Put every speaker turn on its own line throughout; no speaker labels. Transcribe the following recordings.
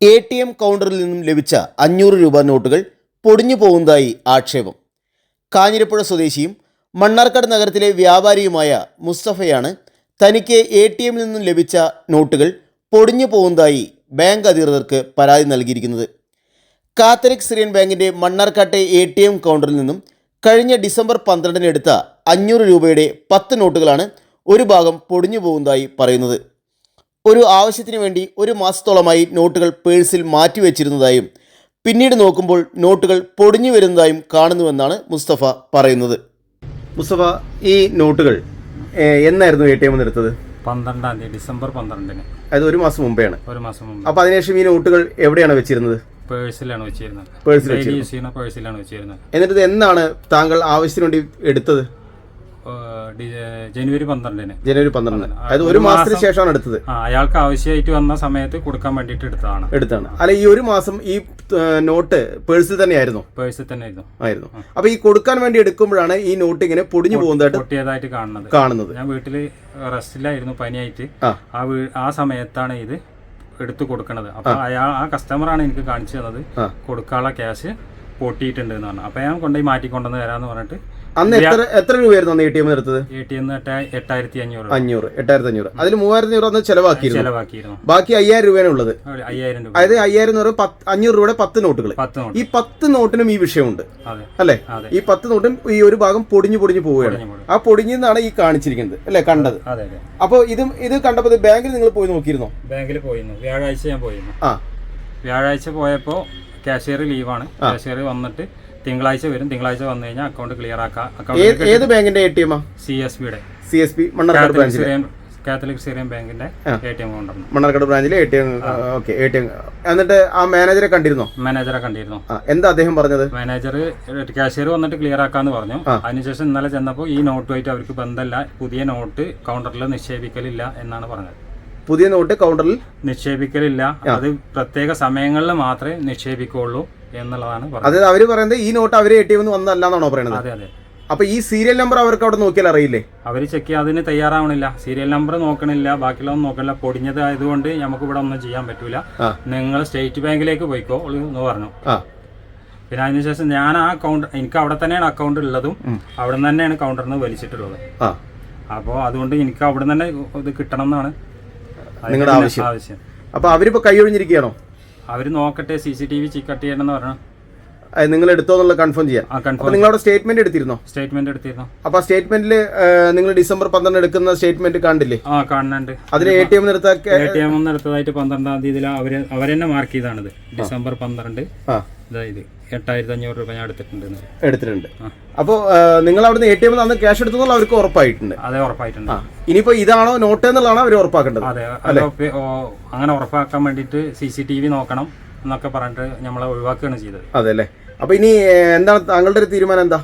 A T M കൗണ്ടറിൽ നിന്നും ലഭിച്ച അഞ്ഞൂറ് രൂപ നോട്ടുകൾ പൊടിഞ്ഞു പോകുന്നതായി ആക്ഷേപം. കാഞ്ഞിരപ്പുഴ സ്വദേശിയും മണ്ണാർക്കാട് നഗരത്തിലെ വ്യാപാരിയുമായ മുസ്തഫയാണ് തനിക്ക് എ ടി എമ്മിൽ നിന്നും ലഭിച്ച നോട്ടുകൾ പൊടിഞ്ഞു പോകുന്നതായി ബാങ്ക് അധികൃതർക്ക് പരാതി നൽകിയിരിക്കുന്നത്. കാത്തലിക് സിറിയൻ ബാങ്കിന്റെ മണ്ണാർക്കാട്ടെ എ ടി എം കൗണ്ടറിൽ നിന്നും കഴിഞ്ഞ ഡിസംബർ പന്ത്രണ്ടിന് എടുത്ത അഞ്ഞൂറ് രൂപയുടെ പത്ത് നോട്ടുകളാണ് ഒരു ഭാഗം പൊടിഞ്ഞു പോകുന്നതായി പറയുന്നത്. ഒരു ആവശ്യത്തിന് വേണ്ടി ഒരു മാസത്തോളമായി നോട്ടുകൾ പേഴ്സിൽ മാറ്റിവെച്ചിരുന്നതായും പിന്നീട് നോക്കുമ്പോൾ നോട്ടുകൾ പൊടിഞ്ഞു വരുന്നതായും കാണുന്നുവെന്നാണ് മുസ്തഫ പറയുന്നത്. മുസ്തഫ ഈ നോട്ടുകൾ എന്നായിരുന്നു എ ടി എം എടുത്തത്?
പന്ത്രണ്ടാം തീയതി ഡിസംബർ പന്ത്രണ്ടിന്.
അത് ഒരു മാസം മുമ്പെയാണ്.
ഒരു മാസം മുമ്പ്.
അപ്പോൾ അതിനുശേഷം ഈ നോട്ടുകൾ എവിടെയാണ് വെച്ചിരുന്നത്?
പേഴ്സിലാണ് വെച്ചിരുന്നത്.
പേഴ്സിൽ
ഡെയിലി യൂസ് ചെയ്യുന്ന പേഴ്സിലാണ് വെച്ചിരുന്നത്.
എന്നിട്ട് എന്നാണ് താങ്കൾ ആവശ്യത്തിന് വേണ്ടി എടുത്തത്?
ജനുവരി പന്ത്രണ്ടിന്.
ജനുവരി പന്ത്രണ്ടിന്. അതായത് ഒരു മാസത്തിന് ശേഷമാണ് എടുത്തത്.
അയാൾക്ക് ആവശ്യമായിട്ട് വന്ന സമയത്ത് കൊടുക്കാൻ വേണ്ടിട്ട് എടുത്തതാണ്.
എടുത്താണ് അല്ല ഈ ഒരു മാസം ഈ നോട്ട് പേഴ്സിൽ തന്നെയായിരുന്നു?
പേഴ്സിൽ തന്നെ ആയിരുന്നു.
ആയിരുന്നു അപ്പൊ ഈ കൊടുക്കാൻ വേണ്ടി എടുക്കുമ്പോഴാണ് ഈ നോട്ട് ഇങ്ങനെ പൊടിഞ്ഞു പോകുന്നതായിട്ട്
പൊട്ടിയതായിട്ട് കാണുന്നത്.
കാണുന്നത്.
ഞാൻ വീട്ടിൽ റെസ്റ്റിലായിരുന്നു പനിയായിട്ട്.
ആ.
ആ സമയത്താണ് ഇത് എടുത്തു കൊടുക്കണത്. അപ്പൊ അയാൾ ആ കസ്റ്റമറാണ് എനിക്ക് കാണിച്ചു തന്നത്. കൊടുക്കാനുള്ള ക്യാഷ് പൊട്ടിയിട്ടുണ്ട് എന്ന് പറഞ്ഞു അപ്പൊ ഞാൻ കൊണ്ടുപോയി മാറ്റിക്കൊണ്ടുവന്ന് തരാന്ന് പറഞ്ഞിട്ട്
അന്ന് എത്ര എത്ര രൂപയായിരുന്നു അന്ന് എ ടി എം എടുത്തത്?
എ ടി എം എട്ടായിരത്തി അഞ്ഞൂറ് രൂപ.
അഞ്ഞൂറ് എട്ടായിരത്തി അഞ്ഞൂറ് അതിൽ മൂവായിരത്തി അഞ്ഞൂറ് അന്ന് ചെലവാക്കിയിരുന്നു.
ചെലവാക്കിയിരുന്നു.
ബാക്കി അയ്യായിരം രൂപയാണ് ഉള്ളത്.
അയ്യായിരം രൂപ.
അതായത് അയ്യായിരം എന്ന് പറയുമ്പോൾ അഞ്ഞൂറ് രൂപയുടെ പത്ത് നോട്ടുകൾ ഈ പത്ത് നോട്ടിനും ഈ വിഷയമുണ്ട്. അല്ലെ? ഈ പത്ത് നോട്ടും ഈ ഒരു ഭാഗം പൊടിഞ്ഞു പൊടിഞ്ഞു പോവുകയാണ്. ആ പൊടിഞ്ഞെന്നാണ് ഈ കാണിച്ചിരിക്കുന്നത്. അല്ലെ? കണ്ടത്. അപ്പോൾ ഇതും ഇത് കണ്ടപ്പോൾ ബാങ്കിൽ നിങ്ങൾ പോയി നോക്കിയിരുന്നോ?
ബാങ്കിൽ പോയിരുന്നു. വ്യാഴാഴ്ച ഞാൻ പോയിരുന്നു.
ആ.
വ്യാഴാഴ്ച പോയപ്പോൾ കാഷ്യർ ലീവാണ് കാഷ്യർ വന്നിട്ട് തിങ്കളാഴ്ച വരും. തിങ്കളാഴ്ച വന്നു കഴിഞ്ഞാൽ അക്കൗണ്ട് ക്ലിയർ ആക്കാം.
ഏത് ബാങ്കിന്റെ A T M
C S ബിയുടെ
C S P Mannarkkad
Catholic Syrian Catholic Syrian ബാങ്കിന്റെ A T M
Mannarkkad ബ്രാഞ്ചിലെ A T M okay A T M എന്നിട്ട് ആ മാനേജറെ കണ്ടിരുന്നോ?
മാനേജറെ കണ്ടിരുന്നു.
ആ എന്താ അദ്ദേഹം പറഞ്ഞത്?
മാനേജർ കാഷ്യർ വന്നിട്ട് ക്ലിയർ ആക്കാന്ന് പറഞ്ഞു. അതിനുശേഷം ഇന്നലെ ചെന്നപ്പോൾ ഈ നോട്ടുമായിട്ട് അവർക്ക് ബന്ധമല്ല പുതിയ നോട്ട് കൗണ്ടറിൽ നിക്ഷേപിക്കലില്ല എന്നാണ് പറഞ്ഞത്.
പുതിയ നോട്ട് കൗണ്ടറിൽ
നിക്ഷേപിക്കലില്ല. അത് പ്രത്യേക സമയങ്ങളിൽ മാത്രമേ നിക്ഷേപിക്കുള്ളൂ എന്നുള്ളതാണ്
അതായത് അവർ പറയുന്നത് ഈ നോട്ട് അവർ എ ടി എം വന്നല്ല എന്നാണോ പറയുന്നത്
അതെ അതെ.
അപ്പൊ ഈ സീരിയൽ നമ്പർ അവർക്ക് അവിടെ നോക്കിയാൽ അറിയില്ലേ?
അവർ ചെക്ക് ചെയ്യാൻ അതിന് തയ്യാറാവണില്ല. Serial number നോക്കണില്ല ബാക്കിയുള്ളതൊന്നും നോക്കണില്ല. പൊടിഞ്ഞത് ആയതുകൊണ്ട് നമുക്ക് ഇവിടെ ഒന്നും ചെയ്യാൻ പറ്റൂല. നിങ്ങൾ സ്റ്റേറ്റ് ബാങ്കിലേക്ക് പോയിക്കോ എന്ന് പറഞ്ഞു. പിന്നെ അതിനുശേഷം ഞാൻ ആ അക്കൗണ്ട് എനിക്ക് അവിടെ തന്നെയാണ് അക്കൗണ്ട് ഉള്ളതും അവിടെ നിന്ന് തന്നെയാണ് കൗണ്ടറിൽ നിന്ന് വലിച്ചിട്ടുള്ളത്. അപ്പോൾ അതുകൊണ്ട് എനിക്ക് അവിടെ തന്നെ ഇത് കിട്ടണം എന്നാണ്
നിങ്ങളുടെ ആവശ്യം.
ആവശ്യം.
അപ്പൊ അവരിപ്പോ കൈയൊഴിഞ്ഞിരിക്കുകയാണോ
അവർ നോക്കട്ടെ സി സി ടി വി ചിക്കട്ട് ചെയ്യണമെന്ന് പറഞ്ഞു.
നിങ്ങൾ എടുത്തോ എന്നുള്ളത് കൺഫേം ചെയ്യാം.
ആ
നിങ്ങൾ അവിടെ സ്റ്റേറ്റ്മെന്റ് എടുത്തിരുന്നോ?
സ്റ്റേറ്റ്മെന്റ് എടുത്തിരുന്നു.
അപ്പൊ ആ സ്റ്റേറ്റ്മെന്റിൽ നിങ്ങൾ ഡിസംബർ പന്ത്രണ്ട് എടുക്കുന്ന സ്റ്റേറ്റ്മെന്റ് കണ്ടില്ലേ
ആ കാണുന്നുണ്ട്.
അതിൽ എ ടി എം എടുത്ത
എ ടി എം എടുത്തതായിട്ട് പന്ത്രണ്ടാം തീയതി അവർ അവരെന്നെ മാർക്ക് ചെയ്താണിത്. ഡിസംബർ പന്ത്രണ്ട്. അതായത് എട്ടായിരത്തി അഞ്ഞൂറ് രൂപ ഞാൻ എടുത്തിട്ടുണ്ട്
എടുത്തിട്ടുണ്ട്. അപ്പോൾ നിങ്ങൾ അവിടുന്ന് എ ടി എം അന്ന് ക്യാഷ് എടുത്തെന്നുള്ള അവർക്ക് ഉറപ്പായിട്ടുണ്ട്.
അതെ ഉറപ്പായിട്ടുണ്ട്.
ഇനിയിപ്പോ ഇതാണോ നോട്ട് എന്നുള്ളതാണ് അവർ ഉറപ്പാക്കേണ്ടത്?
അതെ അങ്ങനെ ഉറപ്പാക്കാൻ വേണ്ടിട്ട് സി സി ടി വി നോക്കണം. എന്നൊക്കെ പറഞ്ഞിട്ട് നമ്മളെ ഒഴിവാക്കുകയാണ് ചെയ്തത്.
അതെ അല്ലേ അപ്പൊ ഇനി എന്താണ് താങ്കളുടെ ഒരു തീരുമാനം എന്താ?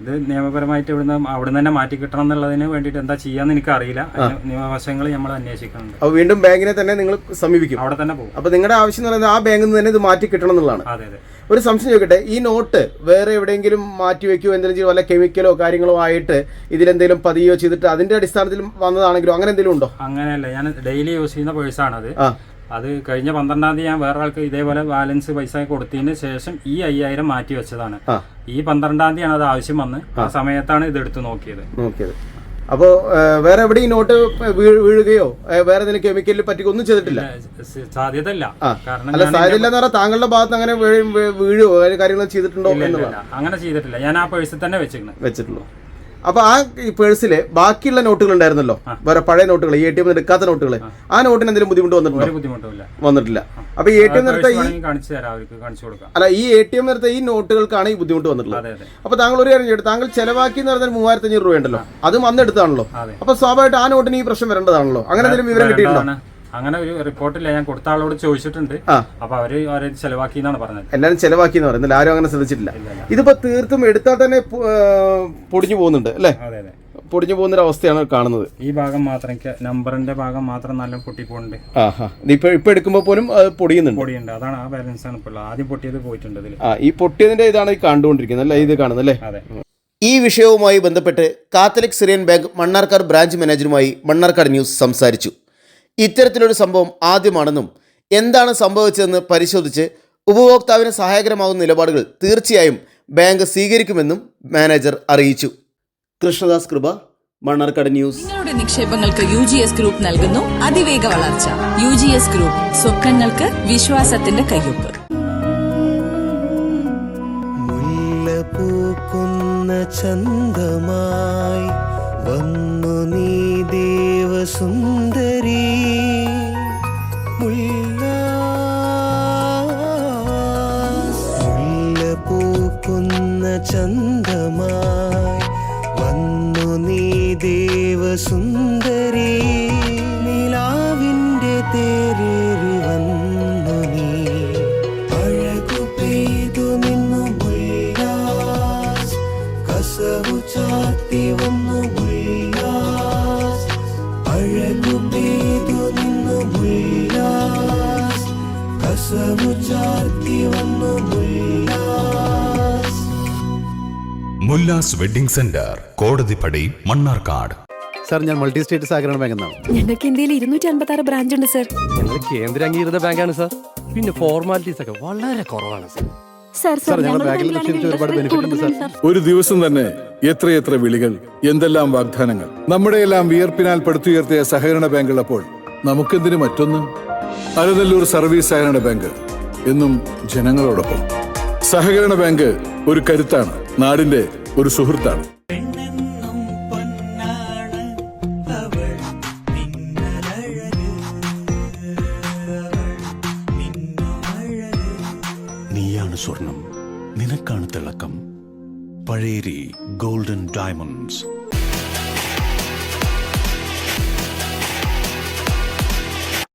ഇത് നിയമപരമായിട്ട് ഇവിടുന്ന് അവിടുന്ന് തന്നെ മാറ്റി കിട്ടണം എന്നുള്ളതിന് വേണ്ടിയിട്ട് എന്താ ചെയ്യാന്ന് എനിക്ക് അറിയില്ല നിയമവശങ്ങൾ നമ്മൾ അന്വേഷിക്കുന്നുണ്ട്.
അപ്പൊ വീണ്ടും ബാങ്കിനെ തന്നെ നിങ്ങൾ സമീപിക്കും.
അവിടെ തന്നെ പോകും.
അപ്പൊ നിങ്ങളുടെ ആവശ്യം എന്ന് പറയുന്നത് ആ ബാങ്കിൽ നിന്ന് തന്നെ ഇത് മാറ്റി കിട്ടണം എന്നുള്ളതാണ്.
അതെ അതെ.
ഒരു സംശയം ചോദിക്കട്ടെ ഈ നോട്ട് വേറെ എവിടെയെങ്കിലും മാറ്റി വെക്കുകയോ എന്തെങ്കിലും ചെയ്യോ? വല്ല കെമിക്കലോ കാര്യങ്ങളോ ആയിട്ട് ഇതിലെന്തെങ്കിലും പതിയോ ചെയ്തിട്ട് അതിന്റെ അടിസ്ഥാനത്തിൽ വന്നതാണെങ്കിലും? അങ്ങനെ എന്തെങ്കിലും ഉണ്ടോ?
അങ്ങനെയല്ല ഞാൻ ഡെയിലി യൂസ് ചെയ്യുന്ന പേഴ്സാണത് അത് കഴിഞ്ഞ പന്ത്രണ്ടാം തീയതി ഞാൻ വേറെ ആൾക്ക് ഇതേപോലെ ബാലൻസ് പൈസ കൊടുത്തതിന് ശേഷം ഈ അയ്യായിരം മാറ്റി വെച്ചതാണ്. ഈ പന്ത്രണ്ടാം തീയതിയാണ് അത് ആവശ്യം വന്ന്. ആ സമയത്താണ് ഇത് എടുത്തു നോക്കിയത്.
നോക്കിയത് അപ്പോൾ വേറെ ഈ നോട്ട് വീഴുകയോ വേറെ എന്തെങ്കിലും കെമിക്കലിൽ പറ്റി ഒന്നും ചെയ്തിട്ടില്ല?
സാധ്യതയില്ല.
ആ.
കാരണം
അല്ല
ഞാൻ
സാധ്യത എന്ന് പറഞ്ഞാൽ താങ്കളുടെ ഭാഗത്ത് അങ്ങനെ വീഴുകയോ കാര്യങ്ങൾ ചെയ്തിട്ടുണ്ടോ
അങ്ങനെ ചെയ്തിട്ടില്ല. ഞാൻ ആ പേഴ്സിൽ തന്നെ
വെച്ചിട്ടുള്ളൂ. അപ്പൊ ആ പേഴ്സിൽ ബാക്കിയുള്ള നോട്ടുകൾ ഉണ്ടായിരുന്നല്ലോ വേറെ പഴയ നോട്ടുകൾ എ ടി എം എടുക്കാത്ത നോട്ടുകൾ ആ. നോട്ടിന് എന്തെങ്കിലും ബുദ്ധിമുട്ട് വന്നിട്ടുണ്ടോ? വന്നിട്ടില്ല. അപ്പൊ എ ടി എം എടുത്ത ഈ അല്ല ഈ എ ടി എം എടുത്ത ഈ നോട്ടുകൾക്കാണ് ഈ ബുദ്ധിമുട്ട് വന്നിട്ടുള്ളത്. അപ്പൊ താങ്കൾ ഒരു കാര്യം ചെയ്യട്ടെ താങ്കൾ ചെലവാക്കി എന്ന് പറഞ്ഞാൽ മൂവായിരത്തി അഞ്ഞൂറ് രൂപ ഉണ്ടല്ലോ അതും അന്ന് എടുത്താണല്ലോ. അപ്പൊ സ്വാഭാവികമായിട്ട് ആ നോട്ടിന് ഈ പ്രശ്നം വരേണ്ടതാണല്ലോ. അങ്ങനെ എന്തെങ്കിലും വിവരം കിട്ടിയിട്ടുണ്ടോ.
അങ്ങനെ ഒരു റിപ്പോർട്ടില്ല. ഞാൻ കൊടുത്ത ആളോട് ചോദിച്ചിട്ടുണ്ട്. അപ്പൊ അവർ അവരെ ചെലവാക്കി എന്നാണ് പറഞ്ഞത്.
എല്ലാരും ചെലവാക്കി എന്ന് പറയുന്നത്. ആരും അങ്ങനെ ശ്രദ്ധിച്ചിട്ടില്ല. ഇതിപ്പോ തീർത്തും എടുത്താൽ തന്നെ പൊടിഞ്ഞു പോകുന്നുണ്ട് അല്ലേ?
അതെ അതെ.
പൊടിഞ്ഞു പോകുന്ന അവസ്ഥയാണ് കാണുന്നത്.
ഈ ഭാഗം മാത്രം നമ്പറിന്റെ ഭാഗം മാത്രം നല്ല പൊട്ടിപ്പോണ്ട്
ഇതിപ്പോ ഇപ്പൊ എടുക്കുമ്പോൾ പോലും പൊടിയുന്നുണ്ട്.
പൊടിയുണ്ട്. അതാണ് ആ ബാലൻസ് ആണ് ഇപ്പോൾ ആദ്യം പൊട്ടിയത് പോയിട്ടുണ്ട് ഇതിൽ
ആ ഈ പൊട്ടിയതിന്റെ ഇതാണ് ഈ കണ്ടുകൊണ്ടിരിക്കുന്നത് അല്ലേ? ഇത് കാണുന്നത് അല്ലേ?
അതെ.
ഈ വിഷയവുമായി ബന്ധപ്പെട്ട് Catholic Syrian bank Mannarkkad branch മാനേജറുമായി Mannarkkad news സംസാരിച്ചു. ഇത്തരത്തിലൊരു സംഭവം ആദ്യമാണെന്നും എന്താണ് സംഭവിച്ചതെന്ന് പരിശോധിച്ച് ഉപഭോക്താവിന് സഹായകരമാകുന്ന നിലപാടുകൾ തീർച്ചയായും ബാങ്ക് സ്വീകരിക്കുമെന്നും മാനേജർ അറിയിച്ചു. കൃഷ്ണദാസ് കൃപ മണ്ണാർക്കാട് ന്യൂസ്.
നിങ്ങളുടെ നിക്ഷേപങ്ങൾക്ക് യു ജി എസ് ഗ്രൂപ്പ് നൽകുന്നു. അതിവേഗ വളർച്ച. യു ജി എസ് ഗ്രൂപ്പ് സ്വപ്നങ്ങൾക്ക് വിശ്വാസത്തിന്റെ കയ്യൊപ്പ്.
മുല്ല പൂക്കുന്ന ചന്തമായി വന്നു നീ ദേവസുന്ദരി. നീ. അഴകു കസവു ചാത്തി അഴകു കസവു ചാത്തി Mullas
wedding centre Kodathippadi Mannarkkad.
Sir ഞാൻ മൾട്ടി സ്റ്റേറ്റ് സഹകരണ ബാങ്ക് എന്നാണ്
ഞങ്ങൾക്ക് ഇന്ത്യയിൽ ഇരുന്നൂറ്റി അൻപത്തി ആറ് ബ്രാഞ്ച് ഉണ്ട് സർ
ഞങ്ങൾ കേന്ദ്ര അംഗീകൃത ബാങ്കാണ് സാർ പിന്നെ ഫോർമാലിറ്റീസ് ഒക്കെ വളരെ കുറവാണ് സാർ
സർ
സാർ ഞങ്ങളുടെ ബാങ്കിൽ നിക്ഷേപിച്ച ഒരുപാട് ബെനിഫിറ്റ് ഉണ്ട് സാർ
ഒരു ദിവസം തന്നെ എത്രയെത്ര വിളികൾ എന്തെല്ലാം വാഗ്ദാനങ്ങൾ നമ്മുടെ എല്ലാം വിയർപ്പിനാൽ പടുത്തുയർത്തിയ സഹകരണ ബാങ്കുള്ളപ്പോൾ നമുക്കെന്തിനു മറ്റൊന്ന്? അലനല്ലൂർ സർവീസ് സഹകരണ ബാങ്ക് എന്നും ജനങ്ങളോടൊപ്പം. സഹകരണ ബാങ്ക് ഒരു കരുത്താണ് നാടിന്റെ ഒരു സുഹൃത്താണ്.
നീയാണ് സ്വർണം. നിനക്കാണ് തിളക്കം. Pazheri golden diamonds.